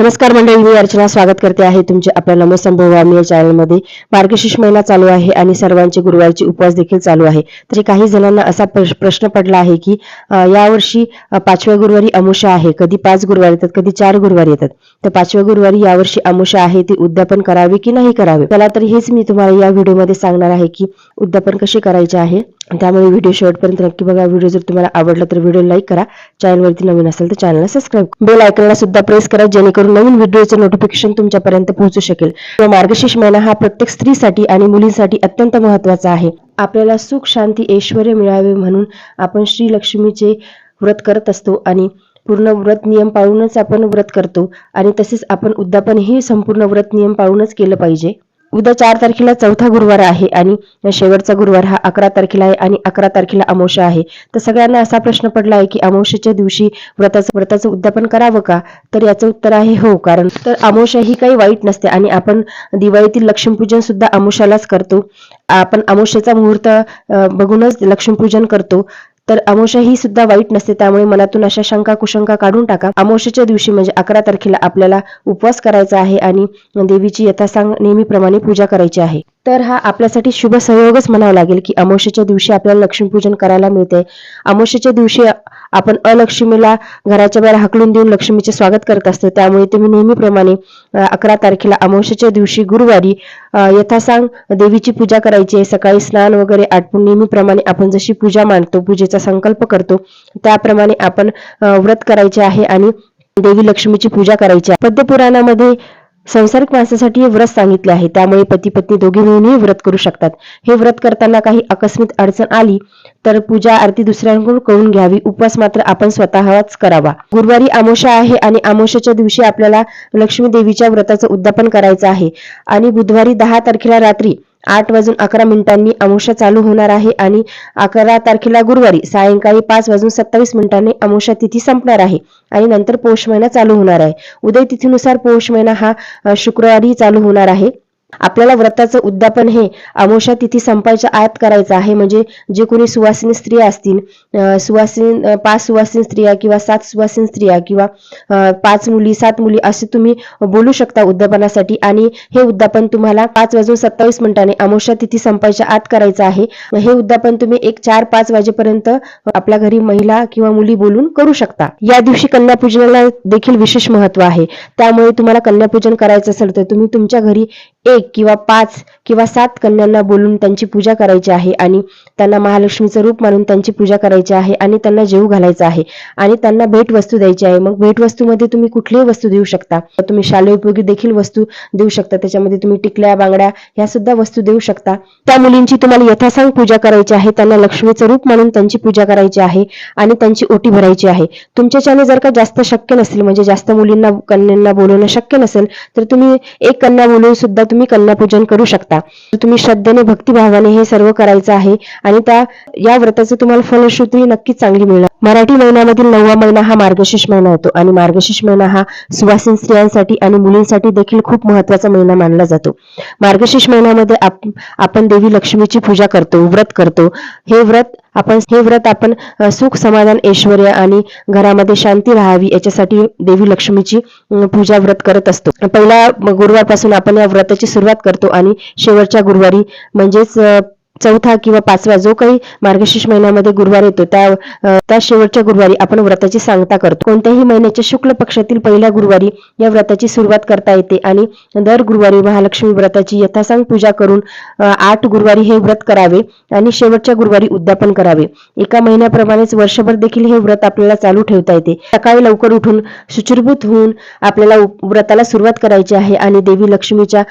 नमस्कार मंडळी मी अर्चना स्वागत करते आहे तुमचे आपल्या नमसंभव या चॅनलमध्ये. मार्गशीर्ष महिना चालू आहे आणि सर्वांचे गुरुवारचे उपवास देखील चालू आहे. तरी काही जणांना असा प्रश्न पडला आहे की यावर्षी पाचव्या गुरुवारी अमुषा आहे. कधी पाच गुरुवार येतात कधी चार गुरुवार येतात. तर पाचव्या गुरुवारी यावर्षी अमुषा आहे ती उद्यापन करावे की नाही करावे? चला तर हेच मी तुम्हाला या व्हिडिओमध्ये सांगणार आहे की उद्यापन कसे करायचे आहे? त्यामुळे व्हिडिओ शेवटपर्यंत नक्की बघा. व्हिडिओ जर तुम्हाला आवडला तर व्हिडिओ लाईक करा. चॅनलवरती नवीन असेल तर चॅनलला सबस्क्राईब बेल आयकनला सुद्धा प्रेस करा जेणेकरून नवीन व्हिडिओचं नोटिफिकेशन तुमच्यापर्यंत पोहोचू शकेल. मार्गशीर्ष महिना हा प्रत्येक स्त्रीसाठी आणि मुलींसाठी अत्यंत महत्त्वाचा आहे. आपल्याला सुख शांती ऐश्वर मिळावे म्हणून आपण श्री लक्ष्मीचे व्रत करत असतो आणि पूर्ण व्रत नियम पाळूनच आपण व्रत करतो. आणि तसेच आपण उद्यापन हे संपूर्ण व्रत नियम पाळूनच केलं पाहिजे. उद्या चार तारखेला चौथा गुरुवार आहे आणि शेवटचा गुरुवार हा अकरा तारखेला आहे आणि अकरा तारखेला अमावस्या आहे. तर सगळ्यांना असा प्रश्न पडला आहे की अमावस्येच्या दिवशी व्रताचं व्रताचं उद्यापन करावं का? तर याचं उत्तर आहे हो कारण तर अमावस्या ही काही वाईट नसते आणि आपण दिवाळीतील लक्ष्मीपूजन सुद्धा अमावस्यालाच करतो. आपण अमावस्येचा मुहूर्त बघूनच लक्ष्मीपूजन करतो. तर अमावस्या ही सुद्धा वाईट नसते त्यामुळे मनातून अशा शंका कुशंका काढून टाका. अमोशाच्या दिवशी म्हणजे अकरा तारखेला आपल्याला उपवास करायचा आहे आणि देवीची यथासांग नेहमीप्रमाणे पूजा करायची आहे. तर हा आपल्यासाठी शुभ संयोगच म्हणावा लागेल की अमावस्येच्या दिवशी आपल्याला लक्ष्मीपूजन करायला मिळते. अमावस्येच्या दिवशी आपण अलक्ष्मीला घराच्या बाहेर हाकलून देऊन लक्ष्मीचे स्वागत करत असतो. त्यामुळे तुम्ही नेहमीप्रमाणे अकरा तारखेला अमावस्येच्या दिवशी गुरुवारी यथासांग देवीची पूजा करायची आहे. सकाळी स्नान वगैरे आटपून नेहमीप्रमाणे आपण जशी पूजा मांडतो पूजेचा संकल्प करतो त्याप्रमाणे आपण व्रत करायचे आहे आणि देवी लक्ष्मीची पूजा करायची आहे. पद्यपुराणामध्ये संसारिक माणसासाठी हे व्रत सांगितले आहे. त्यामुळे पती पत्नी दोघे मिळूनही व्रत करू शकतात. हे व्रत करताना काही आकस्मिक अडचण आली तर पूजा आरती दुसऱ्यांकडून करून घ्यावी. उपवास मात्र आपण स्वतःच करावा. गुरुवारी आमोशा आहे आणि आमोशाच्या दिवशी आपल्याला लक्ष्मी देवीच्या व्रताचं उद्यापन करायचं आहे. आणि बुधवारी दहा तारखेला रात्री आठ वाजून अकरा मिनिटांनी अमुषा चालू होणार आहे आणि अकरा तारखेला गुरुवारी सायंकाळी पाच वाजून सत्तावीस मिनिटांनी अमुषा तिथी संपणार आहे आणि नंतर पौष महिना चालू होणार आहे. उदय तिथीनुसार पौष महिना हा शुक्रवारी चालू होणार आहे. आपल्याला व्रताचं उद्यापन हे अमोशा तिथी संपायच्या आत करायचं आहे. म्हणजे जे कोणी सुवासिनी स्त्रिया असतील सुवासिनी पाच सुवासिनी स्त्रिया किंवा सात सुवासिनी स्त्रिया किंवा पाच मुली सात मुली असे तुम्ही बोलू शकता उद्यापनासाठी. आणि हे उद्यापन तुम्हाला पाच वाजून सत्तावीस मिनिटांनी अमोशा तिथी संपायच्या आत करायचं आहे. हे उद्यापन तुम्ही एक चार पाच वाजेपर्यंत आपल्या घरी महिला किंवा मुली बोलून करू शकता. या दिवशी कन्यापूजनाला देखील विशेष महत्त्व आहे. त्यामुळे तुम्हाला कन्यापूजन करायचं असेल तर तुम्ही तुमच्या घरी एक किंवा पाच किंवा सात कन्यांना बोलून त्यांची पूजा करायची आहे आणि त्यांना महालक्ष्मीचं रूप मानून त्यांची पूजा करायची आहे आणि त्यांना जेव घालायचा आहे आणि त्यांना भेटवस्तू द्यायची आहे. मग भेटवस्तूमध्ये तुम्ही कुठलीही वस्तू देऊ शकता. तुम्ही शालेय उपयोगी देखील वस्तू देऊ शकता. त्याच्यामध्ये तुम्ही टिकल्या बांगड्या ह्या सुद्धा वस्तू देऊ शकता. त्या मुलींची तुम्हाला यथासांग पूजा करायची आहे. त्यांना लक्ष्मीचं रूप मानून त्यांची पूजा करायची आहे आणि त्यांची ओटी भरायची आहे. तुमच्याच्याने जर का जास्त शक्य नसेल म्हणजे जास्त मुलींना कन्यांना बोलवणं शक्य नसेल तर तुम्ही एक कन्या बोलवून सुद्धा तुम्ही कन्यापूजन करू शकता. तुम्ही श्रद्धेने भक्तिभावाने हे सर्व करायचं आहे आणि त्या या व्रताचं तुम्हाला फलश्रुती नक्कीच चांगली मिळणार. मराठी महिन्यामधील नववा महिना हा मार्गशीर्ष महिना होतो आणि मार्गशीर्ष महिना हा सुवासिन स्त्रियांसाठी आणि मुलींसाठी देखील खूप महत्त्वाचा महिना मानला जातो. मार्गशीर्ष महिन्यामध्ये आप- आपण देवी लक्ष्मीची पूजा करतो व्रत करतो. हे व्रत आपण हे व्रत आपण सुख समाधान ऐश्वर आणि घरामध्ये शांती राहावी याच्यासाठी देवी लक्ष्मीची पूजा व्रत करत असतो. पहिल्या गुरुवारपासून आपण या व्रताची सुरुवात करतो आणि शेवटच्या गुरुवारी म्हणजेच चौथा किंवा पाचवा जो काही मार्गशीर्ष महिन्यामध्ये गुरुवार येतो त्या त्या शेवटच्या गुरुवारी आपण व्रताची सांगता करतो. कोणत्याही महिन्याच्या शुक्ल पक्षातील पहिल्या गुरुवारी या व्रताची सुरुवात करता येते आणि दर गुरुवारी महालक्ष्मी व्रताची यथासांग पूजा करून आठ गुरुवारी हे व्रत करावे आणि शेवटच्या गुरुवारी उद्यापन करावे. एका महिन्याप्रमाणेच वर्षभर देखील हे व्रत आपल्याला चालू ठेवता येते. सकाळी लवकर उठून शुचिरभूत होऊन आपल्याला उप- व्रताला सुरुवात करायची आहे आणि देवी लक्ष्मीच्या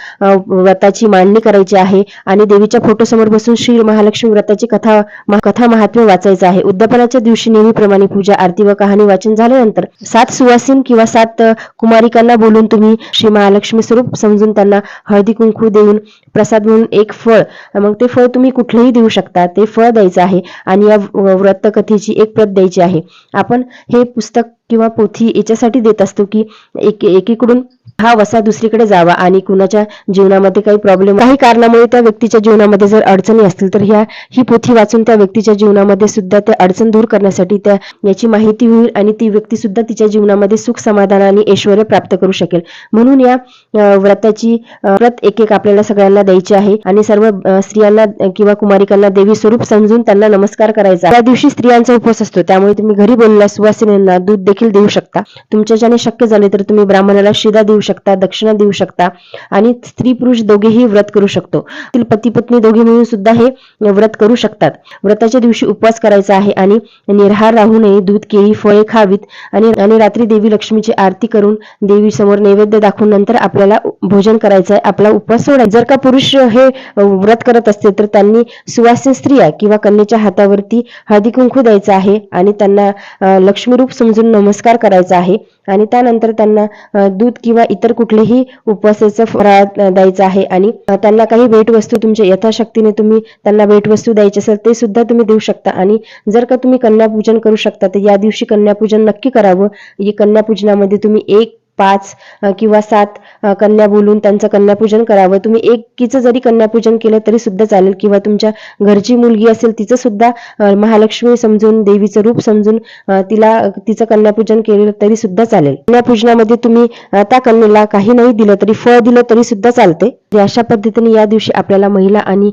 व्रताची मांडणी करायची आहे आणि देवीच्या फोटोसमोर बसून श्री महालक्ष्मी व्रताची कथा कथा महात्म्य वाचायचं आहे. उद्यापनाच्या दिवशी नेहमीप्रमाणे पूजा आरती व कहाणी वाचन झाल्यानंतर सात सुवासीन किंवा सात कुमारिकांना बोलून तुम्ही श्री महालक्ष्मी स्वरूप समजून त्यांना हळदी कुंकू देऊन प्रसाद म्हणून एक फळ मग ते फळ तुम्ही कुठलेही देऊ शकता ते फळ द्यायचं आहे आणि या व्रत कथेची एक प्रत द्यायची आहे. आपण हे पुस्तक किंवा पोथी याच्यासाठी देत असतो की एक एकीकडून हा वसा दुसरीकडे जावा आणि कुणाच्या जीवनामध्ये काही प्रॉब्लेम काही कारणामुळे त्या व्यक्तीच्या जीवनामध्ये जर अडचणी असतील तर ह्या ही पोथी वाचून त्या व्यक्तीच्या जीवनामध्ये सुद्धा त्या अडचण दूर करण्यासाठी त्या याची माहिती होईल आणि ती व्यक्ती सुद्धा तिच्या जीवनामध्ये सुख समाधान आणि ऐश्वर प्राप्त करू शकेल. म्हणून या व्रताची व्रत एक एक आपल्याला सगळ्यांना द्यायची आहे आणि सर्व स्त्रियांना किंवा कुमारिकांना देवी स्वरूप समजून त्यांना नमस्कार करायचा. त्या दिवशी स्त्रियांचा उपवास असतो त्यामुळे तुम्ही घरी बोलल्या सुवासिनींना दूध देखील देऊ शकता. तुमच्या ज्याने शक्य झाले तर तुम्ही ब्राह्मणाला शिदा देऊ शकता दक्षिणा देऊ शकता आणि स्त्री पुरुष दोघेही व्रत करू शकतो. पती पत्नी दोघे मिळून सुद्धा हे व्रत करू शकतात. व्रताच्या दिवशी उपवास करायचा आहे आणि निर्हार राहू नये दूध केळी फळे खावीत आणि आणि रात्री देवी लक्ष्मीची आरती करून देवी समोर नैवेद्य दाखवून नंतर आपल्याला भोजन करायचं आहे आपला उपवास सोडायचा. जर का पुरुष हे व्रत करत असतील तर त्यांनी सुवासिन स्त्रिया किंवा कन्येच्या हातावरती हळदी कुंकू द्यायचा आहे आणि त्यांना लक्ष्मीरूप रूप समजून नमस्कार करायचा आहे. आणि त्यानंतर त्यांना दूध किंवा इतर कुठलेही उपवासाचं फराळ द्यायचं आहे. आणि त्यांना काही भेटवस्तू तुमच्या यथाशक्तीने तुम्ही त्यांना भेटवस्तू द्यायची असेल ते सुद्धा तुम्ही देऊ शकता. आणि जर का तुम्ही कन्यापूजन करू शकता तर या दिवशी कन्यापूजन नक्की करावं. या कन्यापूजनामध्ये तुम्ही एक पाच किंवा सात कन्या बोलून त्यांचं कन्यापूजन करावं. तुम्ही एकीचं जरी कन्यापूजन केलं तरी सुद्धा चालेल. किंवा तुमच्या घरची मुलगी असेल तिचं सुद्धा महालक्ष्मी समजून देवीचं रूप समजून तिला तिचं कन्यापूजन केलं तरी सुद्धा चालेल. कन्यापूजनामध्ये तुम्ही त्या कन्येला काही नाही दिलं तरी फळ दिलं तरी सुद्धा चालते. म्हणजे अशा पद्धतीने या दिवशी आपल्याला महिला आणि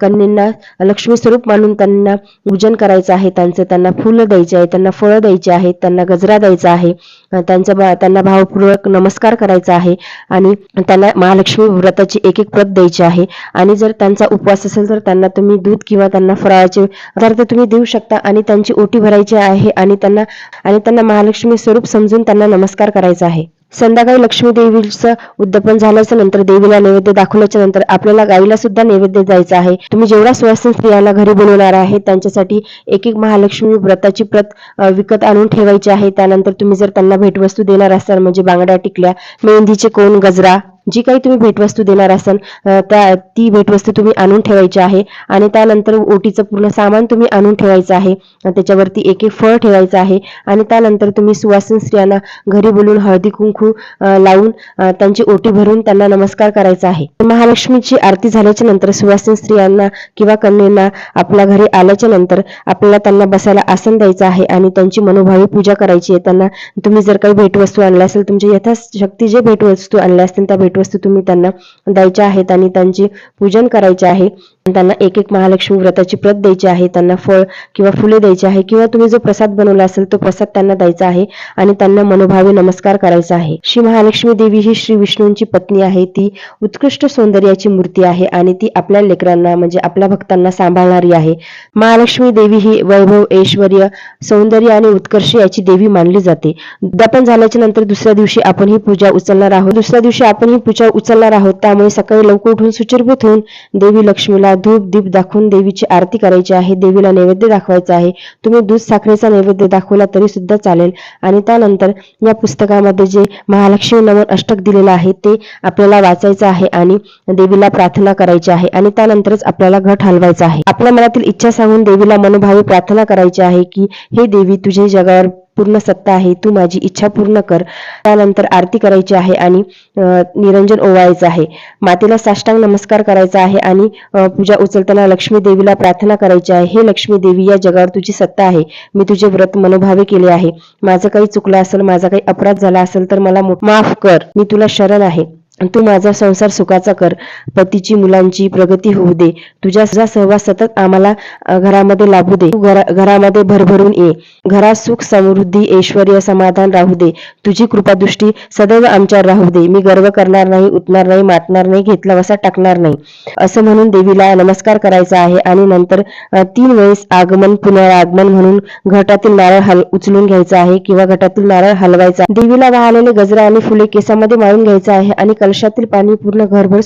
कन्यांना लक्ष्मी स्वरूप मानून त्यांना पूजन करायचं आहे. त्यांचं त्यांना फुलं द्यायचे आहे त्यांना फळं द्यायची आहेत त्यांना गजरा द्यायचा आहे. त्यांचं त्यांना भावपूर्ण त्यांना नमस्कार करायचा आहे आणि त्यांना महालक्ष्मी व्रताची एक एक प्रत द्यायची आहे. आणि जर त्यांचा उपवास असेल तर त्यांना तुम्ही दूध किंवा त्यांना फराळाचे पदार्थ तुम्ही देऊ शकता आणि त्यांची ओटी भरायची आहे आणि त्यांना आणि त्यांना महालक्ष्मी स्वरूप समजून त्यांना नमस्कार करायचा आहे. संध्याकाळी लक्ष्मी देवीचं उद्यापन झाल्याच्यानंतर देवीला नैवेद्य दाखवल्याच्या नंतर आपल्याला गाईला सुद्धा नैवेद्य द्यायचा आहे. तुम्ही जेवढ्या सुवासिन स्त्रियांना घरी बोलवणार आहे त्यांच्यासाठी एक एक महालक्ष्मी व्रताची प्रत विकत आणून ठेवायची आहे. त्यानंतर तुम्ही जर त्यांना भेटवस्तू देणार असाल म्हणजे बांगड्या टिकल्या मेहंदीचे कोण गजरा जी काही तुम्ही भेटवस्तू देणार असाल त्या ती भेटवस्तू तुम्ही आणून ठेवायची आहे आणि त्यानंतर ओटीचं पूर्ण सामान तुम्ही आणून ठेवायचं आहे. त्याच्यावरती एक एक फळ ठेवायचं आहे आणि त्यानंतर तुम्ही सुवासिन स्त्रियांना घरी बोलून हळदी कुंकू लावून त्यांची ओटी भरून त्यांना नमस्कार करायचा आहे. महालक्ष्मीची आरती झाल्याच्यानंतर सुवासिन स्त्रियांना किंवा कन्यांना आपल्या घरी आल्याच्यानंतर आपल्याला त्यांना बसायला आसन द्यायचं आहे आणि त्यांची मनोभावी पूजा करायची आहे. त्यांना तुम्ही जर काही भेटवस्तू आणल्या असेल तुमच्या यथाशक्ती जे भेटवस्तू आणल्या असतील त्या भेटवस्तू तुम्ही त्यांना द्यायच्या आहेत आणि त्यांची पूजन करायचे आहे. त्यांना एक एक महालक्ष्मी व्रताची प्रत द्यायची आहे त्यांना फळ किंवा फुले द्यायची आहे किंवा तुम्ही जो प्रसाद बनवला असेल तो प्रसाद त्यांना द्यायचा आहे आणि त्यांना मनोभावे नमस्कार करायचा आहे. श्री महालक्ष्मी देवी ही श्री विष्णूंची पत्नी आहे. ती उत्कृष्ट सौंदर्याची मूर्ती आहे आणि ती आपल्या लेकरांना म्हणजे आपल्या भक्तांना सांभाळणारी आहे. महालक्ष्मी देवी ही वैभव ऐश्वर सौंदर्य आणि उत्कर्ष याची देवी मानली जाते. उद्यापन झाल्याच्यानंतर दुसऱ्या दिवशी आपण ही पूजा उचलणार आहोत. दुसऱ्या दिवशी आपण ही पूजा उचलणार आहोत. त्यामुळे सकाळी लवकर उठून सुचिरभूत होऊन देवी लक्ष्मीला धूप दीप दाखवून देवीची आरती करायची आहे. देवीला नैवेद्य दाखवायचा आहे. तुम्ही दूध साखरेचा नैवेद्य दाखवला तरी सुद्धा चालेल. आणि त्यानंतर या पुस्तकामध्ये जे महालक्ष्मी नमन अष्टक दिलेलं आहे ते आपल्याला वाचायचं आहे आणि देवीला प्रार्थना करायची आहे. आणि त्यानंतरच आपल्याला घट हलवायचा आहे. आपल्या मनातील इच्छा सांगून देवीला मनोभावी प्रार्थना करायची आहे की हे देवी तुझे जगावर पूर्ण सत्ता आहे तू माझी इच्छा पूर्ण कर. त्यानंतर आरती करायची आहे आणि निरंजन ओवाळायचं आहे. मातेला साष्टांग नमस्कार करायचा आहे आणि पूजा उचलताना लक्ष्मी देवीला प्रार्थना करायची आहे. हे लक्ष्मी देवी या जगावर तुझी सत्ता आहे. मी तुझे व्रत मनोभावे केले आहे. माझं काही चुकलं असेल माझा काही अपराध झाला असेल तर मला माफ कर. मी तुला शरण आहे. तू माझा संसार सुखाचा कर. पतीची मुलांची प्रगती होऊ दे. तुझ्या सहवास सतत आम्हाला घरामध्ये लाभू दे. घरा- घरामध्ये भरभरून ये. घरात सुख समृद्धी ऐश्वर समाधान राहू दे. तुझी कृपादृष्टी सदैव आमच्यावर राहू दे. मी गर्व करणार नाही उठणार नाही मातणार नाही घेतला वसा टाकणार नाही. असं म्हणून देवीला नमस्कार करायचा आहे आणि नंतर तीन वेळेस आगमन पुनरागमन म्हणून घटातील नारळ हल उचलून घ्यायचा आहे किंवा घटातील नारळ हलवायचा देवीला वाहलेले गजरा आणि फुले केसामध्ये माळून घ्यायचं आहे आणि कलशातील पाणी पूर्ण घरभर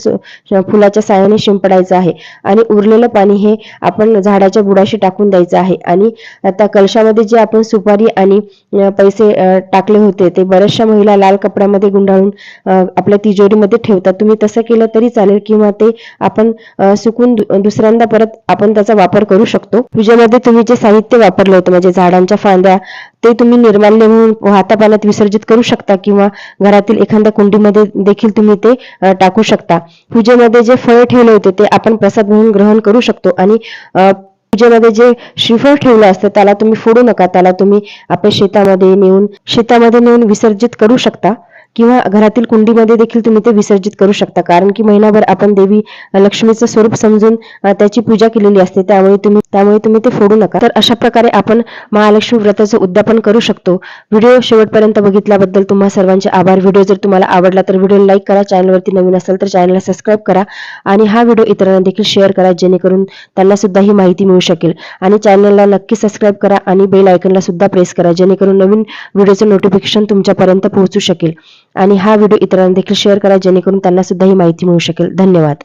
फुलाच्या सायाने शिंपडायचं आहे. आणि उरलेलं पाणी हे आपण झाडाच्या बुडाशी टाकून द्यायचं आहे. आणि आता कलशामध्ये जे आपण सुपारी आणि पैसे टाकले होते ते बऱ्याचशा महिला लाल कपड्यामध्ये गुंडाळून आपल्या तिजोरीमध्ये ठेवतात. तुम्ही तसं केलं तरी चालेल किंवा ते आपण सुकून दुसऱ्यांदा परत आपण त्याचा वापर करू शकतो. पूजेमध्ये तुम्ही जे साहित्य वापरलं होतं म्हणजे झाडांच्या फांद्या ते तुम्ही निर्माल्य म्हणून वाहत्या विसर्जित करू शकता किंवा घरातील एखाद्या कुंडीमध्ये देखील तुम्ही ते टाकू शकता. पूजेमध्ये जे फळ ठेवले होते ते आपण प्रसाद म्हणून ग्रहण करू शकतो आणि पूजेमध्ये जे श्रीफळ ठेवलं असतं त्याला तुम्ही फोडू नका. त्याला तुम्ही आपल्या शेतामध्ये नेऊन शेतामध्ये नेऊन विसर्जित करू शकता. किंवा घरातील कुंडीमध्ये देखील तुम्ही ते विसर्जित करू शकता. कारण की महिनाभर आपण देवी लक्ष्मीचं स्वरूप समजून त्याची पूजा केलेली असते. त्यामुळे तुम्ही त्यामुळे तुम्ही ते फोडू नका. तर अशा प्रकारे आपण महालक्ष्मी व्रताचं उद्यापन करू शकतो. व्हिडिओ शेवटपर्यंत बघितल्याबद्दल तुम्हा सर्वांचे आभार. व्हिडिओ जर तुम्हाला आवडला तर व्हिडिओ लाईक करा. चॅनलवरती नवीन असेल तर चॅनलला सबस्क्राईब करा. आणि हा व्हिडिओ इतरांना देखील शेअर करा जेणेकरून त्यांना सुद्धा ही माहिती मिळू शकेल. आणि चॅनलला नक्की सबस्क्राईब करा आणि बेल आयकनला सुद्धा प्रेस करा जेणेकरून नवीन व्हिडिओचं नोटिफिकेशन तुमच्यापर्यंत पोहोचू शकेल. आणि हा व्हिडिओ इतरांना देखील शेअर करा जेणेकरून त्यांना सुद्धा ही माहिती मिळू शकेल. धन्यवाद.